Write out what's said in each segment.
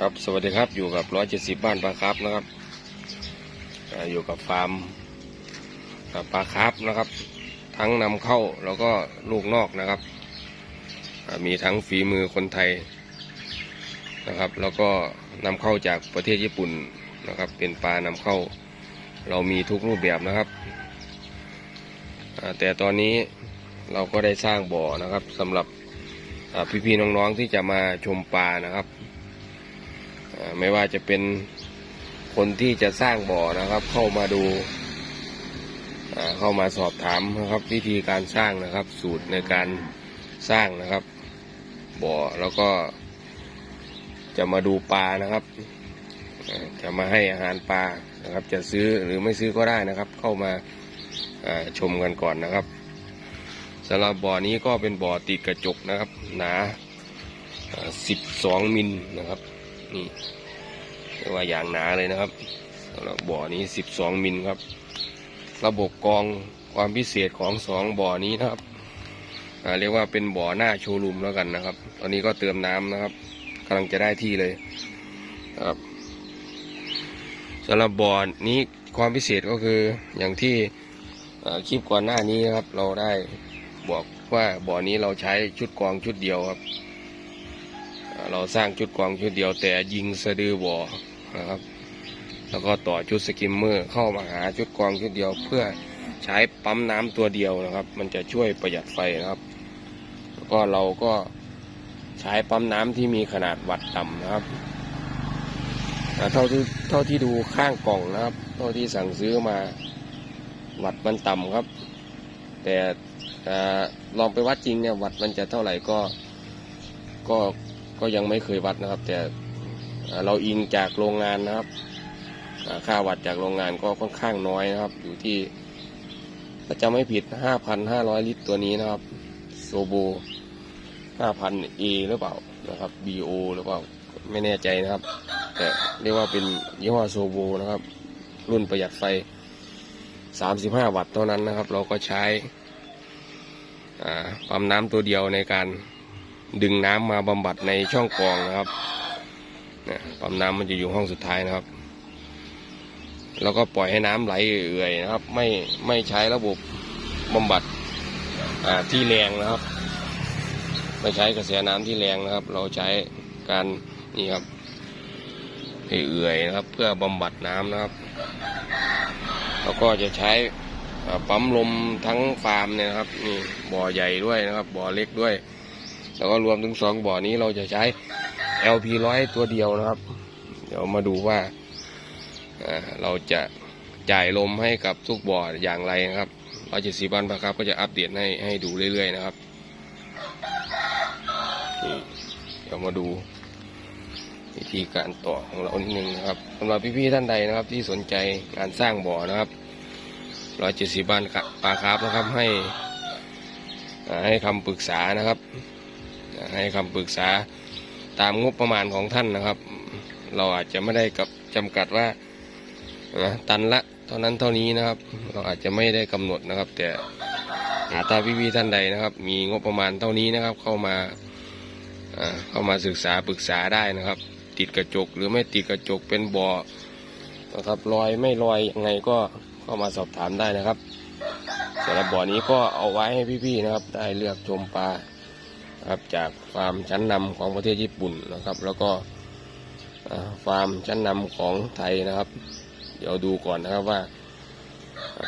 ครับสวัสดีครับอยู่กับร้อยเจ็ดสิบบ้านปลาครับนะครับอยู่กับฟาร์มปลาครับนะครับ ทั้งนำเข้าแล้วก็ลูกนอกนะครับ มีทั้งฝีมือคนไทยนะครับ แล้วก็นำเข้าจากประเทศญี่ปุ่นนะครับ เป็นปลานำเข้า เรามีทุกรูปแบบนะครับ แต่ตอนนี้เราก็ได้สร้างบ่อนะครับสำหรับพี่ๆน้องๆที่จะมาชมปลานะครับ ไม่ว่าจะเป็นคนที่จะสร้างบ่อนะครับ เข้ามาดูเข้ามาสอบถามนะครับ วิธีการสร้างนะครับ สูตรในการสร้างนะครับ บ่อแล้วก็จะมาดูปลานะครับจะมาให้อาหารปลานะครับ จะซื้อหรือไม่ซื้อก็ได้นะครับ เข้ามาอ่าชมกันก่อนนะครับสำหรับบ่อนี้ก็เป็นบ่อติดกระจกนะครับ หนาสิบสองมิลนะครับ นี่เรียกว่าอย่างหนาเลยนะครับสำหรับบ่อนี้12มิลครับ ระบบกองความพิเศษของสองบ่อนี้นะครับเรียกว่าเป็นบ่อหน้าโชว์รูมแล้วกันนะครับ ตอนนี้ก็เติมน้ำนะครับกำลังจะได้ที่เลยครับสำหรับบ่อนี้ความพิเศษก็คืออย่างที่คลิปก่อนหน้านี้ครับ เราได้บอกว่าบ่อนี้เราใช้ชุดกองชุดเดียวครับ เราสร้างชุดกองชุดเดียวแต่ยิงสะดือบ่อนะครับ แล้วก็ต่อชุดสกิมเมอร์เข้ามาหาชุดกองชุดเดียวเพื่อใช้ปั๊มน้ำตัวเดียวนะครับ มันจะช่วยประหยัดไฟนะครับ แล้วก็เราก็ใช้ปั๊มน้ำที่มีขนาดวัดต่ำนะครับเท่าที่เท่าที่ดูข้างกล่องนะครับ เท่าที่สั่งซื้อมาวัดมันต่ำครับ แต่ลองไปวัดจริงเนี่ยวัดมันจะเท่าไหร่ก็ก็ ก็ยังไม่เคยวัดนะครับ แต่เราอิงจากโรงงานนะครับค่าวัดจากโรงงานก็ค่อนข้างน้อยนะครับ อยู่ที่ถ้าจะไม่ผิด 5,500 ลิตรตัวนี้นะครับโซโบ 5,000 A หรือเปล่านะครับ BO หรือเปล่าไม่แน่ใจนะครับ แต่เรียกว่าเป็นยี่ห้อโซโบนะครับ รุ่นประหยัดไฟ 35 วัตต์เท่านั้นนะครับ เราก็ใช้อ่าปั๊มน้ำตัวเดียวในการ ดึงน้ำมาบำบัดในช่องกรองนะครับปั๊มน้ำมันจะอยู่ห้องสุดท้ายนะครับ แล้วก็ปล่อยให้น้ำไหลเอื่อยนะครับ ไม่ไม่ใช้ระบบบำบัดที่แรงนะครับ ไม่ใช้กระแสน้ำที่แรงนะครับ เราใช้การนี่ครับให้เอื่อยนะครับ เพื่อบำบัดน้ำนะครับ แล้วก็จะใช้ปั๊มลมทั้งฟาร์มเนี่ยนะครับนี่บ่อใหญ่ด้วยนะครับ บ่อเล็กด้วย แล้วก็รวมถึงสองบ่อนี้เราจะใช้ LP ร้อยตัวเดียวนะครับ เดี๋ยวมาดูว่าเราจะจ่ายลมให้กับทุกบ่ออย่างไรนะครับร้อยเจ็ดสิบวันปะครับ ก็จะอัปเดตให้ให้ดูเรื่อยๆนะครับเดี๋ยวมาดูวิธีการต่อของเรานิดนึงนะครับสำหรับพี่ๆท่านใดนะครับ ที่สนใจงานสร้างบ่อนะครับร้อยเจ็ดสิบบ้านปลาครับนะครับให้ให้คำปรึกษานะครับ ให้คำปรึกษาตามงบประมาณของท่านนะครับ เราอาจจะไม่ได้กับจำกัดว่าตันละเท่านั้นเท่านี้นะครับ เราอาจจะไม่ได้กำหนดนะครับ แต่หาตาพี่ๆท่านใดนะครับ มีงบประมาณเท่านี้นะครับ เข้ามาเข้ามาศึกษาปรึกษาได้นะครับ ติดกระจกหรือไม่ติดกระจกเป็นบ่อนะครับลอยไม่ลอยยังไงก็เข้ามาสอบถามได้นะครับสำหรับบ่อนี้ก็เอาไว้ให้พี่ๆนะครับ ได้เลือกชมปลา ครับจากฟาร์มชั้นนำของประเทศญี่ปุ่นนะครับ แล้วก็อ่าฟาร์มชั้นนำของไทยนะครับ เดี๋ยวดูก่อนนะครับว่า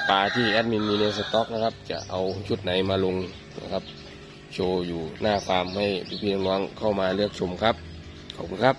ปลาที่แอดมินมีในสต็อกนะครับ จะเอาชุดไหนมาลงนะครับ โชว์อยู่หน้าฟาร์มให้พี่ๆน้องๆเข้ามาเลือกชมครับ ขอบคุณครับ